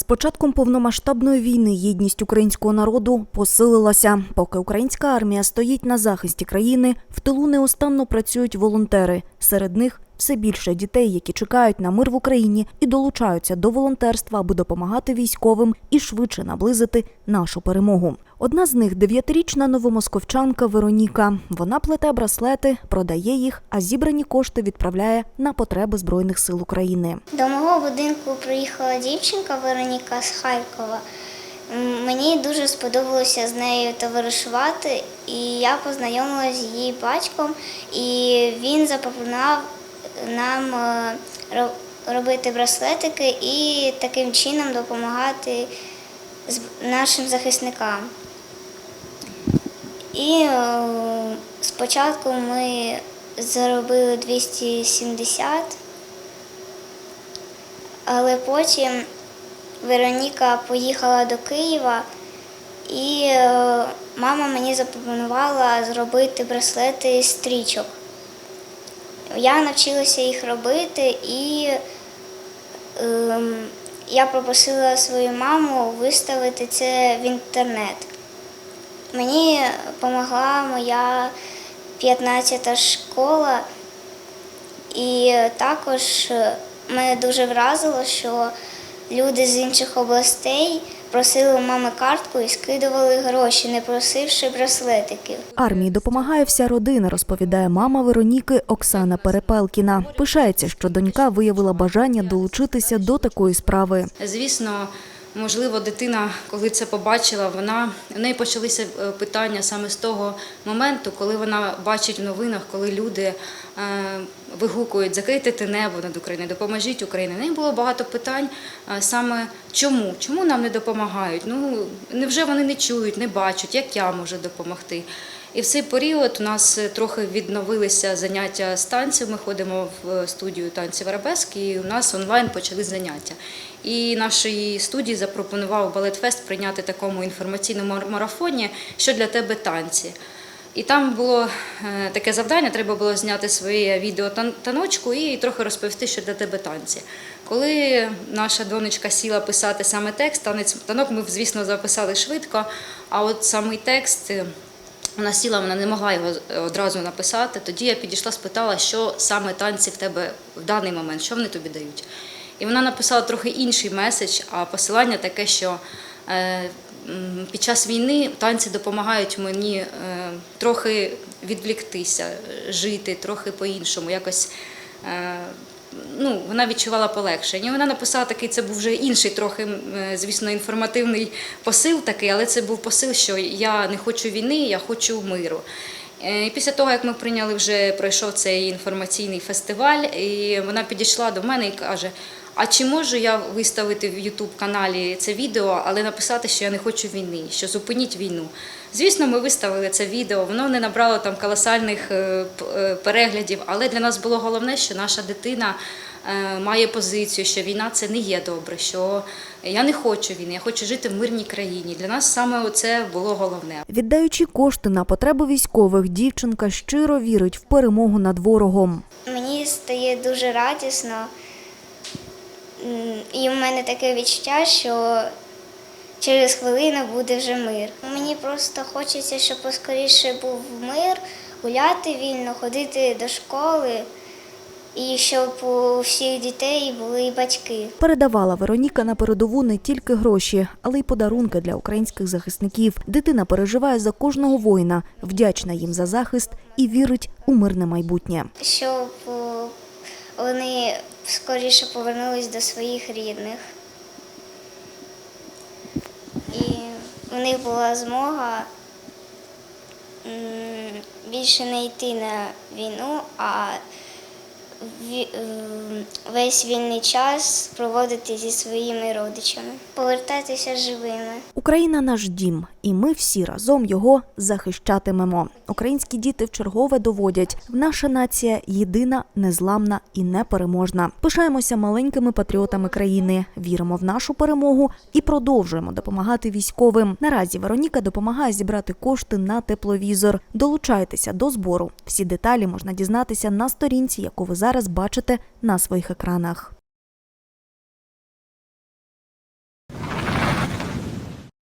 З початком повномасштабної війни єдність українського народу посилилася. Поки українська армія стоїть на захисті країни, в тилу неостанно працюють волонтери. Серед них все більше дітей, які чекають на мир в Україні і долучаються до волонтерства, аби допомагати військовим і швидше наблизити нашу перемогу. Одна з них дев'ятирічна новомосковчанка Вероніка. Вона плете браслети, продає їх, а зібрані кошти відправляє на потреби збройних сил України. До мого будинку приїхала дівчинка Вероніка з Харкова. Мені дуже сподобалося з нею товаришувати, і я познайомилася з її батьком, і він запропонував нам е, робити браслетики і таким чином допомагати нашим захисникам. І е, спочатку ми заробили 270 але потім Вероніка поїхала до Києва, і е, мама мені запропонувала зробити браслети з стрічок. Я навчилася їх робити, і ем, я попросила свою маму виставити це в інтернет. Мені допомогла моя 15-та школа, і також мене дуже вразило, що люди з інших областей просили у мами картку і скидували гроші, не просивши браслетиків. Армії допомагає вся родина, розповідає мама Вероніки Оксана Перепелкіна. Пишається, що донька виявила бажання долучитися до такої справи. Звісно, можливо, дитина, коли це побачила, вона в неї почалися е, питання саме з того моменту, коли вона бачить в новинах, коли люди е, вигукують закрийте небо над Україною, допоможіть Україні. В неї було багато питань е, саме чому? Чому нам не допомагають? Ну невже вони не чують, не бачать, як я можу допомогти? І в цей період у нас е, трохи відновилися заняття з танців. Ми ходимо в е, студію танців арабески, і у нас онлайн почали заняття. І нашій студії запропонував балетфест прийняти такому інформаційному марафоні, що для тебе танці. І там було е, таке завдання, треба було зняти своє відео таночку і трохи розповісти, що для тебе танці. Коли наша донечка сіла писати саме текст, танець танок ми, звісно, записали швидко, а от самий текст. Е, вона сіла, вона не могла його одразу написати. Тоді я підійшла, спитала, що саме танці в тебе в даний момент, що вони тобі дають. І вона написала трохи інший меседж, а посилання таке, що е, під час війни танці допомагають мені е, трохи відвліктися, жити трохи по-іншому, якось. Ну, вона відчувала полегшення. Вона написала такий, це був вже інший, трохи, е, звісно, інформативний посил такий, але це був посил, що я не хочу війни, я хочу миру. Е, І після того, як ми прийняли, вже пройшов цей інформаційний фестиваль, і вона підійшла до мене і каже: А чи можу я виставити в Ютуб каналі це відео, але написати, що я не хочу війни, що зупиніть війну? Звісно, ми виставили це відео. Воно не набрало там колосальних е, е, переглядів, але для нас було головне, що наша дитина е, має позицію, що війна це не є добре, що я не хочу війни, я хочу жити в мирній країні. Для нас саме це було головне. Віддаючи кошти на потреби військових, дівчинка щиро вірить в перемогу над ворогом. Мені стає дуже радісно, і в мене таке відчуття, що через хвилину буде вже мир. Мені просто хочеться, щоб поскоріше був мир, гуляти вільно, ходити до школи, і щоб у всіх дітей були батьки. Передавала Вероніка на передову не тільки гроші, але й подарунки для українських захисників. Дитина переживає за кожного воїна, вдячна їм за захист і вірить у мирне майбутнє. щоб вони скоріше повернулись до своїх рідних. І у них була змога більше не йти на війну, а весь вільний час проводити зі своїми родичами, повертатися живими. Україна наш дім, і ми всі разом його захищатимемо. Українські діти вчергове доводять, наша нація єдина, незламна і непереможна. Пишаємося маленькими патріотами країни, віримо в нашу перемогу і продовжуємо допомагати військовим. Наразі Вероніка допомагає зібрати кошти на тепловізор. Долучайтеся до збору. Всі деталі можна дізнатися на сторінці, яку ви зараз бачите на своїх екранах.